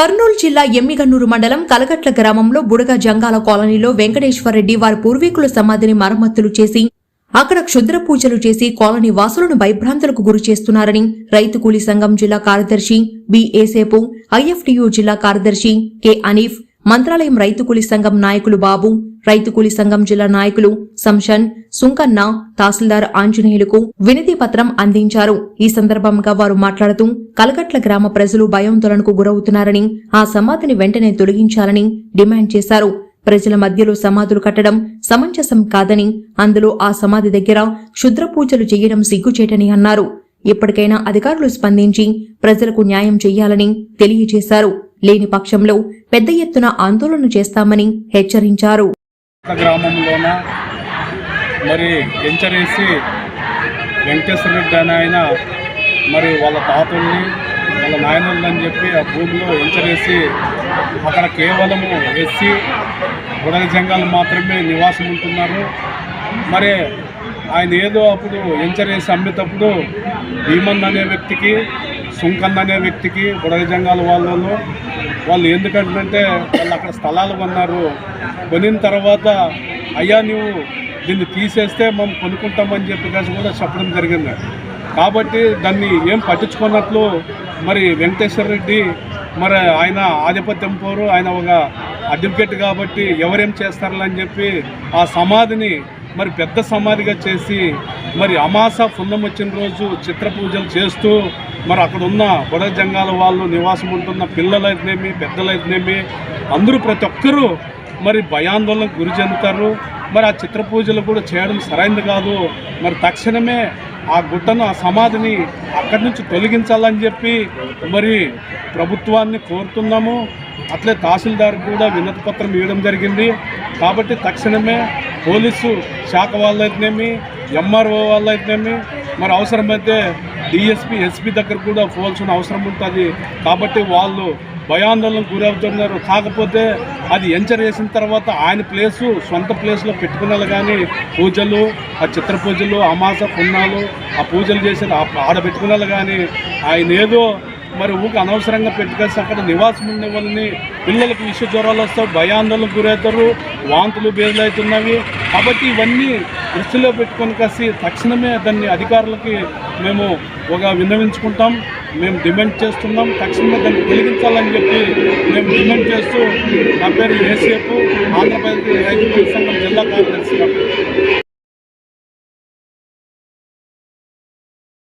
కర్నూలు జిల్లా ఎమ్మిగన్నూరు మండలం కలగట్ల గ్రామంలో బుడగ జంగాల కాలనీలో వెంకటేశ్వరరెడ్డి వారి పూర్వీకుల సమాధిని మరమ్మతులు చేసి అక్కడ క్షుద్ర పూజలు చేసి కాలనీ వాసులను భయభ్రాంతులకు గురి చేస్తున్నారని రైతు కూలీ సంఘం జిల్లా కార్యదర్శి బి. ఏసేపు ఐఎఫ్టియు జిల్లా కార్యదర్శి కె. అనీఫ్ మంత్రాలయం రైతు కూలీ సంఘం నాయకులు బాబు రైతు కూలీ సంఘం జిల్లా నాయకులు సంషన్ సుంకన్న తహసీల్దార్ ఆంజనేయులకు వినతి పత్రం అందించారు. ఈ సందర్భంగా వారు మాట్లాడుతూ కలకట్ల గ్రామ ప్రజలు భయాందోళనకు గురవుతున్నారని ఆ సమాధిని వెంటనే తొలగించాలని డిమాండ్ చేశారు. ప్రజల మధ్యలో సమాధులు కట్టడం సమంజసం కాదని అందులో ఆ సమాధి దగ్గర క్షుద్ర పూజలు చేయడం సిగ్గుచేటని అన్నారు. ఇప్పటికైనా అధికారులు స్పందించి ప్రజలకు న్యాయం చేయాలని తెలియజేశారు. లేని పక్షంలో పెద్ద ఎత్తున ఆందోళన చేస్తామని హెచ్చరించారు. గ్రామంలోన మరి ఎంచరేసి వెంకటేశ్వర రెడ్డి అని ఆయన మరి వాళ్ళ తాతల్ని వాళ్ళ నాయనల్ని అని చెప్పి ఆ భూమిలో ఎంచరేసి అక్కడ కేవలము ఎస్సీ బుడగ జంగాలు మాత్రమే నివాసం ఉంటున్నారు. మరి ఆయన ఏదో అప్పుడు ఎంచరేసి అమ్మేటప్పుడు భీమన్ అనే వ్యక్తికి సుంకన్ అనే వ్యక్తికి బుడగ జంగాల వాళ్ళను వాళ్ళు ఎందుకంటే వాళ్ళు అక్కడ స్థలాలు కొన్నారు. కొనిన తర్వాత అయ్యా నువ్వు దీన్ని తీసేస్తే మనం కొనుక్కుంటామని చెప్పి కూడా చెప్పడం జరిగింది. కాబట్టి దాన్ని ఏం పట్టించుకున్నట్లు మరి వెంకటేశ్వర రెడ్డి మరి ఆయన ఆధిపత్యం పోరు ఆయన ఒక అడ్వకేట్ కాబట్టి ఎవరేం చేస్తారని అని చెప్పి ఆ సమాధిని మరి పెద్ద సమాధిగా చేసి మరి అమాస పుణ్యం వచ్చిన రోజు చిత్ర పూజలు చేస్తూ మరి అక్కడ ఉన్న బుడ జంగాల వాళ్ళు నివాసం ఉంటున్న పిల్లలైతేనేమి పెద్దలైతేనేమి అందరూ ప్రతి ఒక్కరూ మరి భయాందోళనకు గురి చెందుతారు. మరి ఆ చిత్ర పూజలు కూడా చేయడం సరైనది కాదు. మరి తక్షణమే ఆ గుట్టను ఆ సమాధిని అక్కడి నుంచి తొలగించాలని చెప్పి మరి ప్రభుత్వాన్ని కోరుతున్నాము. అట్లే తహసీల్దార్ కూడా వినతి పత్రం ఇవ్వడం జరిగింది. కాబట్టి తక్షణమే పోలీసు శాఖ వాళ్ళైతేనేమి ఎంఆర్ఓ వాళ్ళైతేనేమి మరి అవసరమైతే డిఎస్పి ఎస్పీ దగ్గర కూడా పోవాల్సిన అవసరం ఉంటుంది. కాబట్టి వాళ్ళు భయాందోళనకు గురవుతున్నారు. కాకపోతే అది ఎంచర్ చేసిన తర్వాత ఆయన ప్లేసు సొంత ప్లేస్లో పెట్టుకున్నారు కానీ పూజలు ఆ చిత్ర పూజలు అమాస పున్నాలు ఆ పూజలు చేసేది ఆ- ఆడ పెట్టుకున్నారు కానీ ఆయన ఏదో మరి ఊకి అనవసరంగా పెట్టుకేసి అక్కడ నివాసం ఉండే వాళ్ళని పిల్లలకు విష జ్వరాలు వస్తాయి భయాందోళనకు గురవుతారు వాంతులు బేదలు అవుతున్నవి కాబట్టి ఇవన్నీ దృష్టిలో పెట్టుకొని కాసి తక్షణమే దాన్ని అధికారులకి మేము ఒక విన్నవించుకుంటాం మేము డిమాండ్ చేస్తున్నాం. తక్షణమే దాన్ని తొలగించాలని చెప్పి మేము డిమాండ్ చేస్తూ నా పేరు ఏసేపు ఆంధ్రప్రదేశ్ రైతు సంఘం జిల్లా కార్యదర్శి